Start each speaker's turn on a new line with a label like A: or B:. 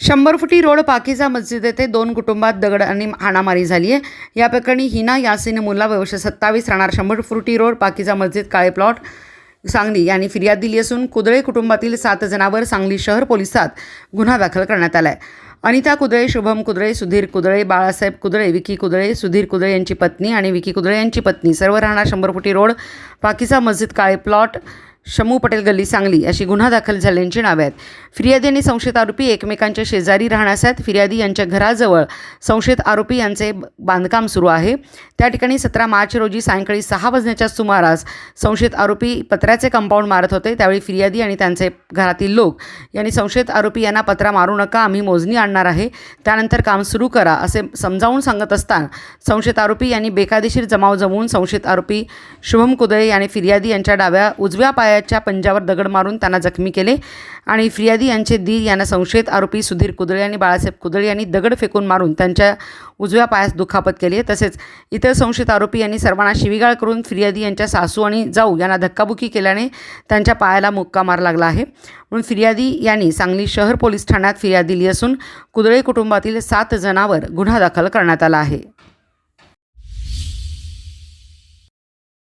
A: शंभर फुटी रोड पाकिजा मस्जिद येथे दोन कुटुंबात दगड आणि हाणामारी झाली आहे या प्रकरणी हिना यासिन मुला वर्ष सत्तावीस राहणार. शंभर फुटी रोड पाकिजा मस्जिद काळे प्लॉट सांगली यांनी फिर्याद दिली असून कुदळे कुटुंबातील सात जणांवर सांगली शहर पोलिसात गुन्हा दाखल करण्यात आला आहे अनिता कुदळे शुभम कुदळे सुधीर कुदळे बाळासाहेब कुदळे विकी कुदळे सुधीर कुदळे यांची पत्नी आणि विकी कुदळे यांची पत्नी सर्व राहणार शंभर फुटी रोड पाकिजा मस्जिद काळे प्लॉट शमू पटेल गल्ली सांगली अशी गुन्हा दाखल झाल्यांची नावे आहेत. फिर्यादी आणि संशयित आरोपी एकमेकांच्या शेजारी राहण्यास आहेत. फिर्यादी यांच्या घराजवळ संशयित आरोपी यांचे बांधकाम सुरू आहे. त्या ठिकाणी सतरा मार्च रोजी सायंकाळी सहा वाजण्याच्या सुमारास संशयित आरोपी पत्र्याचे कंपाऊंड मारत होते. त्यावेळी फिर्यादी आणि त्यांचे घरातील लोक यांनी संशयित आरोपी यांना पत्रा मारू नका आम्ही मोजणी आणणार आहे. त्यानंतर काम सुरू करा असे समजावून सांगत असताना संशयित आरोपी यांनी बेकायदेशीर जमाव जमवून संशयित आरोपी शुभम कुदळे यांनी फिर्यादी यांच्या डाव्या उजव्या रुग्णालयाच्या पंजावर दगड मारून त्यांना जखमी केले. आणि फिर्यादी यांचे दीर यांना संशयित आरोपी सुधीर कुदळे आणि बाळासाहेब कुदळे यांनी दगड फेकून मारून त्यांच्या उजव्या पायास दुखापत केली आहे. तसेच इतर संशयित आरोपी यांनी सर्वांना शिवीगाळ करून फिर्यादी यांच्या सासू आणि जाऊ यांना धक्काबुक्की केल्याने त्यांच्या पायाला मुक्का मार लागला आहे. म्हणून फिर्यादी यांनी सांगली शहर पोलीस ठाण्यात फिर्याद दिली असून कुदळे कुटुंबातील सात जणांवर गुन्हा दाखल करण्यात आला आहे.